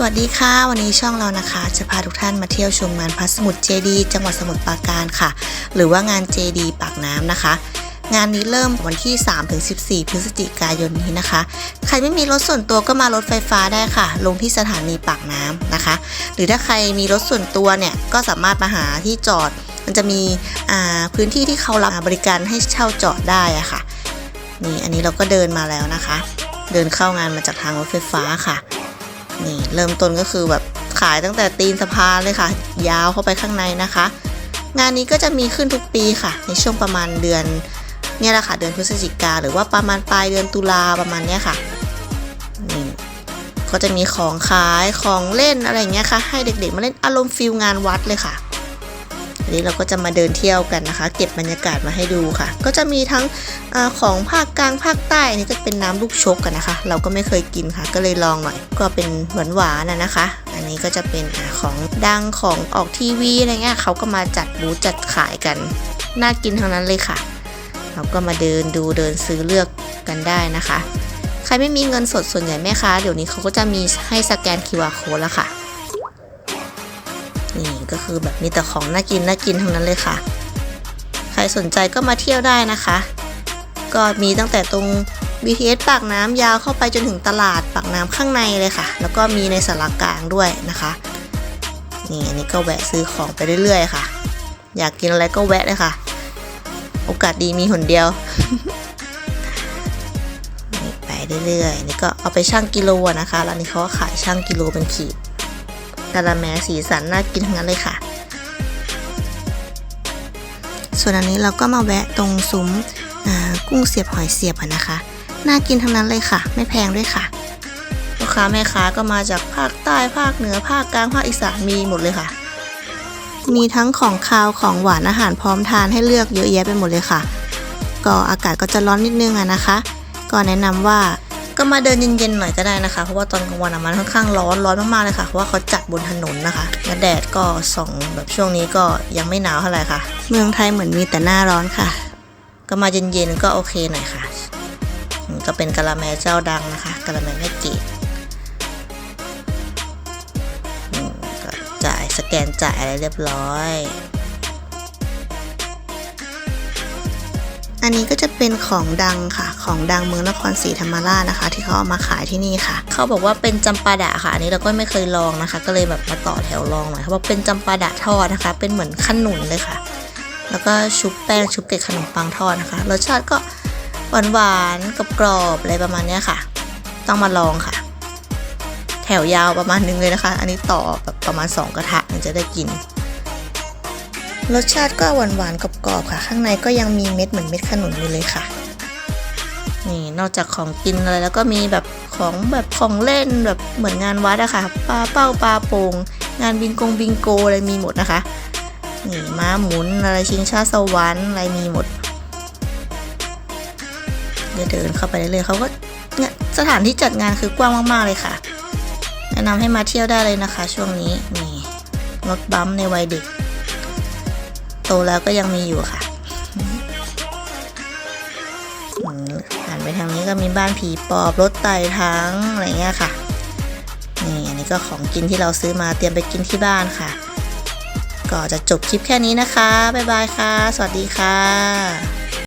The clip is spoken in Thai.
สวัสดีค่ะ วันนี้ช่องเรานะคะ จะพาทุกท่านมาเที่ยวชมงานพระสมุทรเจดี จังหวัดสมุทรปราการค่ะ หรือว่างานเจดีปากน้ำนะคะ งานนี้เริ่มวันที่ 3-14 พฤศจิกายนนี้นะคะ ใครไม่มีรถส่วนตัวก็มารถไฟฟ้าได้ค่ะ ลงที่สถานีปากน้ำนะคะ หรือถ้าใครมีรถส่วนตัวเนี่ยก็สามารถมาหาที่จอด มันจะมีพื้นที่ที่เขารับบริการให้เช่าจอดได้อะค่ะนี่อันนี้เราก็เดินมาแล้วนะคะ เดินเข้างานมาจากทางรถไฟฟ้าค่ะ นี่เริ่มต้นก็คือแบบขายตั้งแต่ตีนสะพานเลยค่ะ ยาวเข้าไปข้างในนะคะ งานนี้ก็จะมีขึ้นทุกปีค่ะ ในช่วงประมาณเดือนเนี่ยแหละค่ะเดือนพฤศจิกาหรือว่าประมาณปลายเดือนตุลาประมาณเนี้ยค่ะนี่ก็จะมีของขายของเล่นอะไรเงี้ยค่ะ ให้เด็กๆมาเล่นอารมณ์ฟิลงานวัดเลยค่ะ อันนี้เราก็จะมาเดินเที่ยวกันนะคะ เก็บบรรยากาศมาให้ดูค่ะ ก็จะมีทั้งอของภาคกลางภาคใต้อันนี้ก็เป็นน้ำลูกชกกันนะคะ เราก็ไม่เคยกินค่ะ ก็เลยลองหน่อย ก็เป็นหวานหวานนะนะคะ อันนี้ก็จะเป็นอของดังของออกทีวีอะไรเงี้ยเขาก็มาจัดบูธจัดขายกัน น่ากินทั้งนั้นเลยค่ะ เราก็มาเดินดูเดินซื้อเลือกกันได้นะคะ ใครไม่มีเงินสดส่วนใหญ่แม่ค้าเดี๋ยวนี้เขาก็จะมีให้สแกน QR code แล้วค่ะ นี่ก็คือแบบมีแต่ของน่ากินน่ากินทั้งนั้นเลยค่ะ ใครสนใจก็มาเที่ยวได้นะคะ ก็มีตั้งแต่ตรง BTS ปากน้ำยาวเข้าไปจนถึงตลาดปากน้ำข้างในเลยค่ะ แล้วก็มีในสารกลางด้วยนะคะนี่อันนี้ก็แวะซื้อของไปเรื่อยๆค่ะ อยากกินอะไรก็แวะเลยค่ะ โอกาสดีมีหนเดียวนี่ไปเรื่อยๆนี่ก็เอาไปชั่งกิโลนะคะร้านนี้เขาก็ขายชั่งกิโลเป็นขีด กะละแมสีสันน่ากินทั้งนั้นเลยค่ะ ส่วนอันนี้เราก็มาแวะตรงซุ้มกุ้งเสียบหอยเสียบนะคะ น่ากินทั้งนั้นเลยค่ะ ไม่แพงด้วยค่ะ ลูกค้าแม่ค้าก็มาจากภาคใต้ภาคเหนือภาคกลางภาคอีสานมีหมดเลยค่ะ มีทั้งของคาวของหวานอาหารพร้อมทานให้เลือกเยอะแยะไปหมดเลยค่ะ ก็อากาศก็จะร้อนนิดนึงอะนะคะ ก็แนะนำว่า ก็มาเดินเย็นๆหน่อยก็ได้นะคะ เพราะว่าตอนกลางวันมันค่อนข้างร้อนร้อนมากๆเลยค่ะ เพราะว่าเขาจัดบนถนนนะคะและแดดก็ส่องแบบช่วงนี้ก็ยังไม่หนาวเท่าไหร่ค่ะ เมืองไทยเหมือนมีแต่หน้าร้อนค่ะ ก็มาเย็นๆก็โอเคหน่อยค่ะ ก็เป็นกะละแมเจ้าดังนะคะกะละแมแม่เกดจ่ายสแกนจ่ายอะไรเรียบร้อย อันนี้ก็จะเป็นของดังค่ะ ของดังเมืองนครศรีธรรมราชนะคะ ที่เขาเอามาขายที่นี่ค่ะ เขาบอกว่าเป็นจำปาดะค่ะ อันนี้เราก็ไม่เคยลองนะคะ ก็เลยแบบมาต่อแถวลองหน่อยเขาบอกเป็นจำปาดะทอดนะคะ เป็นเหมือนขนุนเลยค่ะ แล้วก็ชุบแป้งชุบเกล็ดขนมปังทอดนะคะรสชาติก็หวานหวานๆกรอบอะไรประมาณนี้ค่ะ ต้องมาลองค่ะ แถวยาวประมาณนึงเลยนะคะ อันนี้ต่อแบบประมาณ 2 กระทะถึงจะได้กิน รสชาติก็หวานหวานๆกรอบๆค่ะ ข้างในก็ยังมีเม็ดเหมือนเม็ดขนุนอยู่เลยค่ะ นี่นอกจากของกินอะไรแล้วก็มีแบบของแบบของเล่นแบบเหมือนงานวัดอะค่ะปลาเป้าปลาโป่งงานบิงกงบิงโกอะไรมีหมดนะคะนี่ม้าหมุนอะไรชิงช้าสวรรค์อะไรมีหมดเดี๋ยวเดินเข้าไปเรื่อยๆเขาก็เนี่ยสถานที่จัดงานคือกว้างมากๆเลยค่ะ แนะนำให้มาเที่ยวได้เลยนะคะ ช่วงนี้นี่รถบัมป์ในวัยเด็ก โตแล้วก็ยังมีอยู่ค่ะอืมหันไปทางนี้ก็มีบ้านผีปอบรถไต่ทั้งอะไรเงี้ยค่ะ นี่อันนี้ก็ของกินที่เราซื้อมาเตรียมไปกินที่บ้านค่ะ ก็จะจบคลิปแค่นี้นะคะ บ๊ายบายค่ะ สวัสดีค่ะ